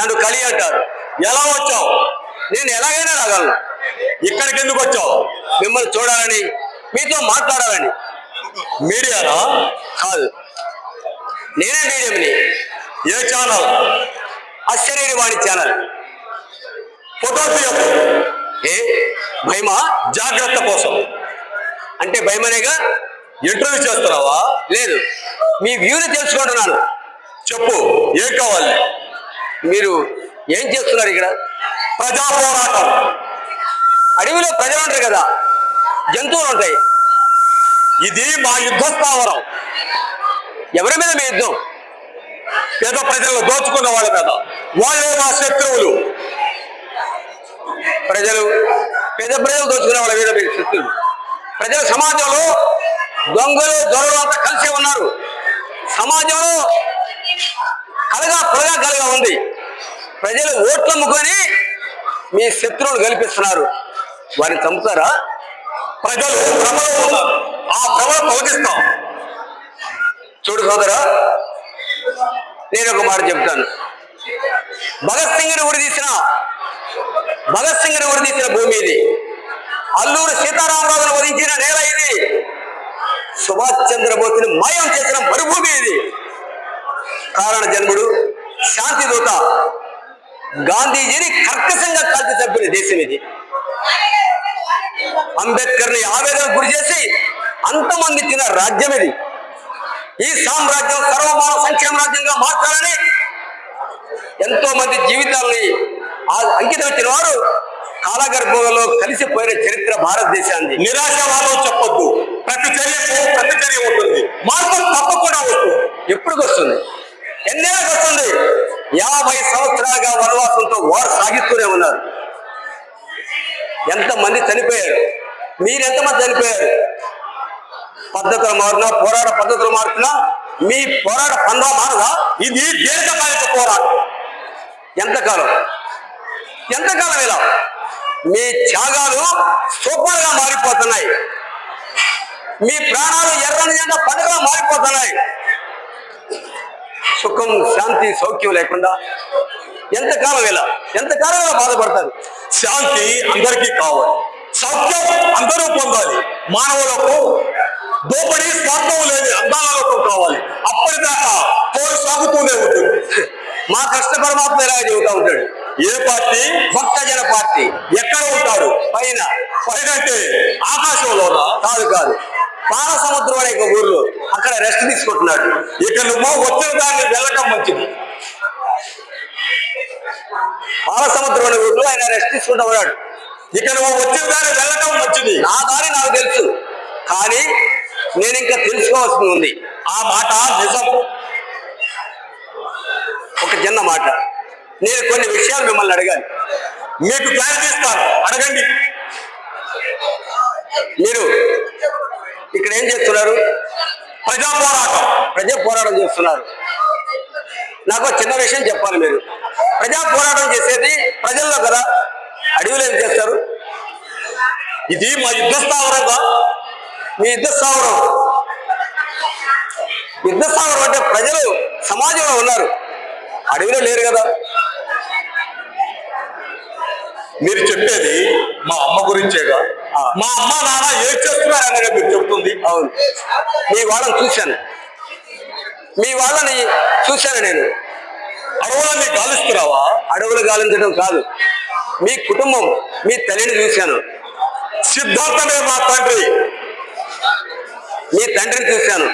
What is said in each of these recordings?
నన్ను కలి అంటారు. ఎలా వచ్చావు? నేను ఎలాగైనా రాగలను. ఇక్కడికి ఎందుకు వచ్చావు? మిమ్మల్ని చూడాలని మీతో మాట్లాడాలని. మీడియానా? కాదు. నేనే మీడియంని. ఏ ఛానల్? అశ్చర్యని వాడి ఛానల్. ఫోటో తీయకు ఏ? భయమా? జాగ్రత్త కోసం. అంటే భయమనేగా ఇంటర్వ్యూ చేస్తున్నావా? లేదు. మీ వ్యూని తెలుసుకుంటున్నాను. చెప్పు ఏం కావాలి? మీరు ఏం చేస్తున్నారు ఇక్కడ? ప్రజా పోరాటం అడవిలో ప్రజలు ఉంటారు కదా జంతువులు ఉంటాయి. ఇది మా యుద్ధ స్థావరం ఎవరి మీద మీ యుద్ధం? పేద ప్రజలను దోచుకున్న వాళ్ళ మీద. వాళ్ళే మా శత్రువులు. ప్రజలు పేద ప్రజలు దోచుకునే వాళ్ళ మీద మీరు శత్రువులు. ప్రజల సమాజంలో దొంగలు దొరలు అంతా కలిసే ఉన్నారు. సమాజంలో ప్రజలు ఓట్లు అమ్ముకొని మీ శత్రువులు కల్పిస్తున్నారు వారిని చంపుతారా? ప్రజలు భ్రమలో ఉన్నారు ఆ భ్రమను పోగిస్తాం చూడు సోదరా నేను ఒక మాట చెప్తాను. భగత్ సింగ్ని ఉరి తీసిన భగత్ సింగ్ని ఉరి తీసిన భూమి ఇది. అల్లూరు సీతారామరాజును వధించిన నేల ఇది. సుభాష్ చంద్రబోస్ని మాయం చేసిన మరుభూమి ఇది. కారణ జన్ముడు శాంతి దూత గాంధీజీని కర్కశంగా కాల్చి చంపిన దేశం ఇది. అంబేద్కర్ని ఆవేదన గురి చేసి అంతమందించిన రాజ్యం ఇది. ఈ సామ్రాజ్యం సర్వమాన సంక్షేమ రాజ్యంగా మార్చాలని ఎంతో మంది జీవితాల్ని ఆ- అంకితం ఇచ్చిన వారు కాలగర్భంలో కలిసిపోయిన చరిత్ర భారతదేశాన్ని. నిరాశవాదం చెప్పొద్దు. ప్రతి చర్యకు ప్రతి చర్య ఉంటుంది. మార్పు తప్పకుండా వస్తుంది. ఎప్పుడు వస్తుంది? ఎన్నేళ్ళకి వస్తుంది? యాభై సంవత్సరాలుగా వనవాసంతో వారు సాగిస్తూనే ఉన్నారు. ఎంతమంది చనిపోయారు? మీరెంతమంది చనిపోయారు? పద్ధతులు మారినా పోరాట పద్ధతులు మారుతున్నా మీ పోరాట పందా మారదా? ఇది దీర్ఘకాలిక పోరాటం. ఎంతకాలం? ఎంతకాలం ఇలా? మీ త్యాగాలు సూపర్గా మారిపోతున్నాయి. మీ ప్రాణాలు ఎర్రని జెండా పండుగ మారిపోతున్నాయి. సుఖం శాంతి సౌఖ్యం లేకుండా ఎంతకాలం ఇలా ఎంతకాలం ఇలా బాధపడతారు? శాంతి అందరికీ కావాలి. సౌఖ్యం అందరూ పొందాలి. మానవులకు దోపడి స్వార్థం లేని అందాల లోకం కావాలి అప్పటిదాకా పోరు సాగుతూనే ఉంటుంది. మా కృష్ణ పరమాత్మ ఇలా చెబుతా ఉంటాడు? ఏ పార్టీ? భక్తజన పార్టీ. ఎక్కడ ఉంటాడు పైన. పైన అంటే ఆకాశంలోనా? కాదు కాదు. పాల సముద్రం అనే ఒక ఊర్లో అక్కడ రెస్ట్ తీసుకుంటున్నాడు. ఇక నువ్వు వచ్చిన దాన్ని వెళ్ళటం మంచిది. పాల సముద్రం అనే ఊర్లో ఆయన రెస్ట్ తీసుకుంటూ ఉన్నాడు. ఇక నువ్వు వచ్చిన దాన్ని వెళ్ళటం మంచిది. నా దారి నాకు తెలుసు. కానీ నేను ఇంకా తెలుసుకోవాల్సింది ఉంది. ఆ మాట నిజం. ఒక చిన్న మాట. నేను కొన్ని విషయాలు మిమ్మల్ని అడగాలి. మీకు క్లారిటీ ఇస్తాను. అడగండి. మీరు ఇక్కడ ఏం చేస్తున్నారు? ప్రజా పోరాటం. ప్రజా పోరాటం చేస్తున్నారు. నాకు చిన్న విషయం చెప్పాలి మీరు. ప్రజా పోరాటం చేసేది ప్రజల్లో కదా. అడవిలో ఏం చేస్తారు? ఇది మా యుద్ధ స్థావరంగా మీ యుద్ధ స్థావరం యుద్ధ స్థావరం అంటే ప్రజలు సమాజంలో ఉన్నారు. అడవిలో లేరు కదా. మీరు చెప్పేది మా అమ్మ గురించేగా? మా అమ్మ నాన్న ఏం చేస్తున్నారనేది మీరు చెప్తుంది. అవును. మీ వాళ్ళని చూశాను. మీ వాళ్ళని చూశాను నేను. అడవులన్నీ కాలుస్తున్నావా అడవులు గాలించడం కాదు. మీ కుటుంబం మీ తల్లిని చూశాను. సిద్ధాంతమే మా తండ్రి. మీ తండ్రిని చూశాను.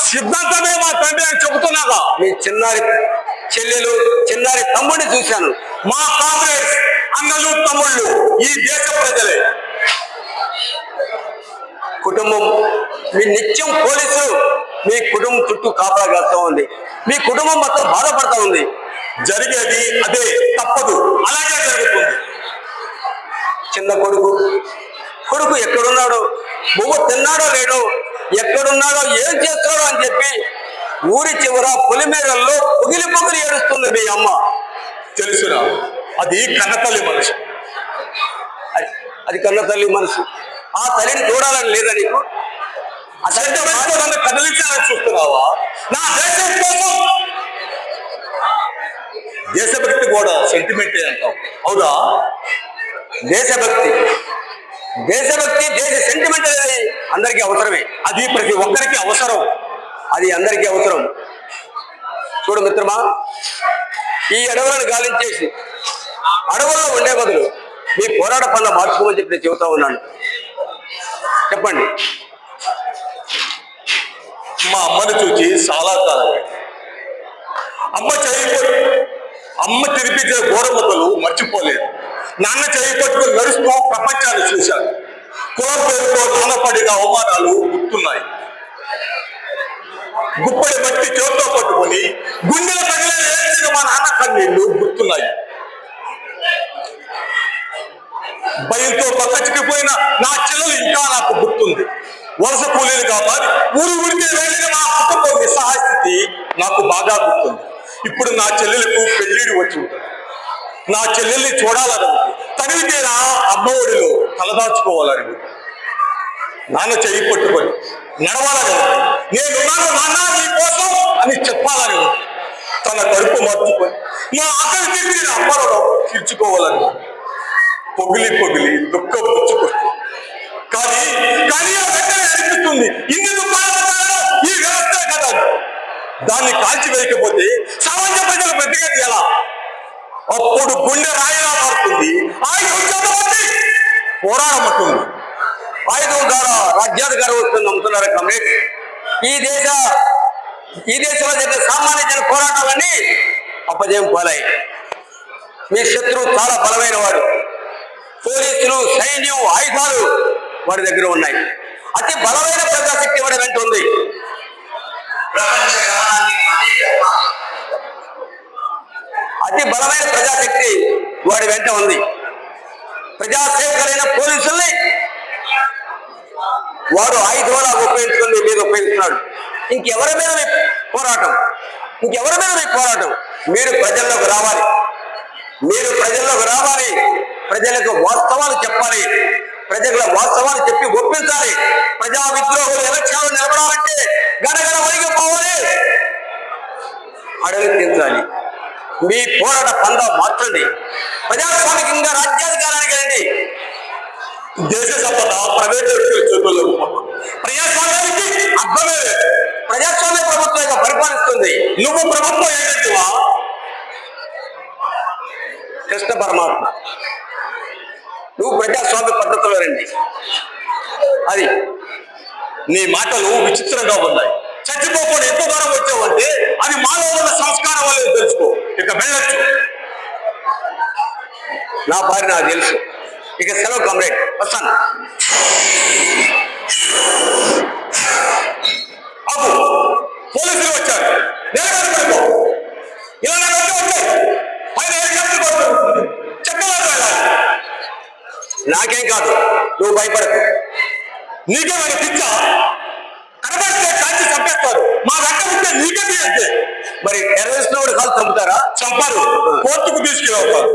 సిద్ధాంతమే మా తండ్రి అని చెబుతున్నాగా మీ చిన్నారి చెల్లెలు చిన్నారి తమ్ముడిని చూశాను. మా కాంగ్రెస్ అన్నలు తమ్ముళ్ళు ఈ దేశ ప్రజలే. కుటుంబం. మీ నిత్యం పోలీసులు మీ కుటుంబం చుట్టూ కాపలా కాస్తూ ఉంది. మీ కుటుంబం మొత్తం బాధపడతా ఉంది. జరిగేది అదే తప్పదు. అలాగే జరుగుతుంది. చిన్న కొడుకు. కొడుకు ఎక్కడున్నాడో బొమ్మ తిన్నాడో లేడో ఎక్కడున్నాడో ఏం చేస్తాడో అని చెప్పి ఊరి చివర పులిమేరల్లో పొగిలి పొగిలి ఏడుస్తుంది మీ అమ్మ. తెలుసురా అది కన్నతల్లి మనిషి. అది- అది మనసు ఆ తల్లిని చూడాలని లేదా నీకు? అసలు నన్ను కదిలించాలని చూస్తున్నావా? నా దేశం కోసం దేశభక్తి కూడా సెంటిమెంటే అంటాం అవునా? దేశభక్తి. దేశభక్తి దేశ సెంటిమెంట్ అనేది అందరికీ అవసరమే. అది ప్రతి ఒక్కరికి అవసరం. అది అందరికీ అవసరం. చూడు మిత్రమా ఈ అడవులను గాలించేసి అడవుల్లో ఉండే బదులు మీ పోరాట పనులు మార్చుకోమని చెప్పి నేను చెబుతా ఉన్నాను. చెప్పండి. మా అమ్మను చూసి చాలా కాలం అమ్మ చేయిపట్టు అమ్మ తిరిపించిన గోరముద్దలు మర్చిపోలేదు. నాన్న చేయి పట్టుకుని నడుస్తూ ప్రపంచాన్ని చూశాను కులం పేరుతో నానపడిన పడిన అవమానాలు గుర్తున్నాయి. గుప్పడి మట్టి చేతితో పట్టుకొని గుండెల పగిలే మా నాన్న కన్నీళ్ళు గుర్తున్నాయి. భయంతో పక్కచికిపోయిన నా చెల్లెలు ఇంకా నాకు గుర్తుంది. వరుస కూలీలుగా మారి ఊరు ఊరికే వెళ్ళిన నా కుటుంబం నిస్సహాయ స్థితి నాకు బాగా గుర్తుంది. ఇప్పుడు నా చెల్లెలకు పెళ్ళిడి వచ్చి ఉంటుంది నా చెల్లెల్ని చూడాలని ఉంది. అమ్మఒడిలో తలదాచుకోవాలని. నాన్న చెయ్యి పట్టుకొని నడవాలని నేను నేనున్నాను నాన్న నీ కోసం అని చెప్పాలని తన కడుపు మార్చుకొని నా ఆకలి తీర్చిన అమ్మలో తీర్చుకోవాలని పొగిలి పొగిలి దుఃఖం పుచ్చుకొస్తుంది. కానీ కానీ ఆ వెంటనే అనిపిస్తుంది ఇన్ని దుఃఖాలు ఈ వ్యవస్థ కదా. దాన్ని కాల్చివేయకపోతే సామాన్య ప్రజలు బ్రతికేది ఎలా? అప్పుడు గుండె రాయిలా మారుతుంది. ఆయుధం చేతబట్టి పోరాడమంటుంది ఆయుధం ద్వారా రాజ్యాధికారం వస్తుంది నమ్ముతున్నారు కమ్రేడ్ ఈ దేశ ఈ దేశంలో జరిగిన సామాన్య జన పోరాటాలన్నీ అప్పజయం పోలాయి మీ శత్రువు చాలా బలమైన వాడు. పోలీసులు సైన్యం ఆయుధాలు వారి దగ్గర ఉన్నాయి. అతి బలమైన ప్రజాశక్తి వాడి వెంట ఉంది. అతి బలమైన ప్రజాశక్తి వాడి వెంట ఉంది. ప్రజాసేవకులైన పోలీసుల్ని వాడు ఆయుధంలా ఉపయోగించుకుని మీ మీద ఉపయోగిస్తున్నాడు. ఇంకెవరి మీద మీ పోరాటం? ఇంకెవరి మీద మీ పోరాటం? మీరు ప్రజల్లోకి రావాలి. మీరు ప్రజల్లోకి రావాలి. ప్రజలకు వాస్తవాలు చెప్పాలి. ప్రజల వాస్తవాలు చెప్పి ఒప్పించాలి. ప్రజా విద్రోహులు ఎలక్షన్లు నిలబడాలంటే గనగన వణిగిపోవాలి తీర్చాలి. మీ పోరాట పంద మార్చండి. ప్రజాస్వామికంగా రాజ్యాధికారానికి రండి. దేశ సంపద ప్రైవేట్ వ్యక్తుల చేతుల్లో ప్రజాస్వామ్యానికి అర్థమే లేదు. ప్రజాస్వామ్య ప్రభుత్వంగా పరిపాలిస్తుంది. నువ్వు ప్రభుత్వం ఏంటంటే కృష్ణ పరమాత్మ. నువ్వు ప్రజాస్వామ్య పద్ధతిలో రండి. అది నీ మాటలు విచిత్రంగా ఉన్నాయి. చచ్చిపోకుండా ఎంత దూరం వచ్చావంటే అది మాలో ఉన్న సంస్కారం వల్ల తెలుసుకో. ఇక వెళ్ళొచ్చు. నా భార్య నాకు తెలుసు. ఇక సెలవు కమ్రేడ్. వస్తాను. అబ్బు పోలీసులు వచ్చారు. నిలబడి పడిపో. ఇలా వచ్చాయి నాకేం కాదు. నువ్వు భయపడకు. నీకేమైనా పిచ్చ కనబడితే కాల్చి చంపేస్తారు. మా వెంట ఉంటే నీకే తీయంతే మరి టెర్రరిస్ట్ వాడు కాలు చంపుతారా? చంపారు. కోర్టుకు తీసుకెళ్తారు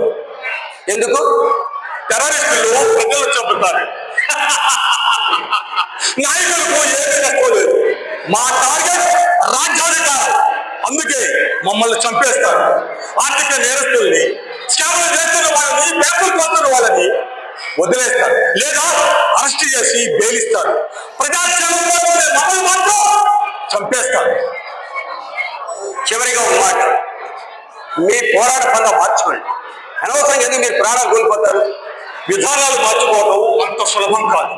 ఎందుకు? టెర్రరిస్టులు ప్రజలు చంపుతారు. నాయకులకు ఏమీ తక్కువ మా టార్గెట్ రాజ్యాధికారం అందుకే మమ్మల్ని చంపేస్తారు. ఆర్థిక నేరస్తుల్ని స్కామ్లు చేస్తున్న వాళ్ళని పేపర్ పోతున్న వాళ్ళని వదిలేస్తారు లేదా అరెస్ట్ చేసి బెయిలిస్తారు ప్రజాక్షేమంలో ఉండే మమ్మల్ని మాత్రం చంపేస్తారు చివరిగా ఒక మాట. మీ పోరాట పంద మార్చుకోండి. అనవసరంగా ఎందుకు మీరు ప్రాణాలు కోల్పోతారు? విధానాలు మార్చుకోవడం అంత సులభం కాదు.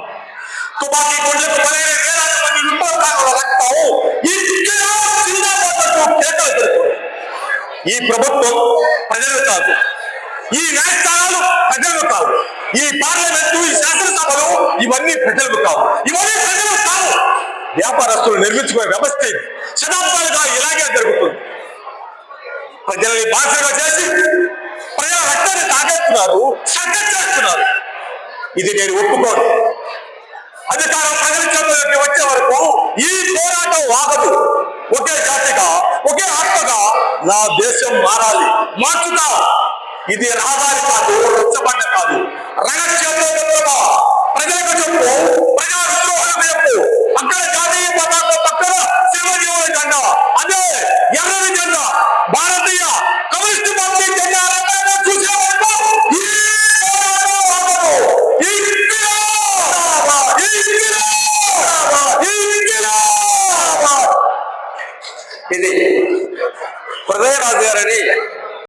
తుపాకీ గుండెలకు బలైన వేలాది మంది విప్లవకారుల రక్తం ఇక్కడ జిందాబాద్లకు కేకలు పెడుతుంది ఈ ప్రభుత్వం ప్రజలు కాదు. ఈ న్యాయస్థానాలు ప్రజలు కాదు ఈ పార్లమెంటు ఈ శాసనసభలు ఇవన్నీ ప్రజలకు కావు. ఇవన్నీ ప్రజలు కావు. వ్యాపారస్తులు నిర్మించుకునే వ్యవస్థ ఇది. శతాబ్దాలుగా ఇలాగే జరుగుతుంది. ప్రజల్ని బాసగా చేసి ప్రజల రక్తాన్ని తాగేస్తున్నారు సంకరిస్తున్నారు ఇది నేను ఒప్పుకోను. అధికారం ప్రజలకి వచ్చే వరకు ఈ పోరాటం వాగదు ఒకే జాతిగా ఒకే ఆత్మగా నా దేశం మారాలి. మార్చుతా. ఇది రహదారి కాదు రచ్చబండ కాదు. రణక్షేత్రంలో ప్రజలకు చెప్పు ప్రజా విద్రోహాలకు చెప్పు అక్కడ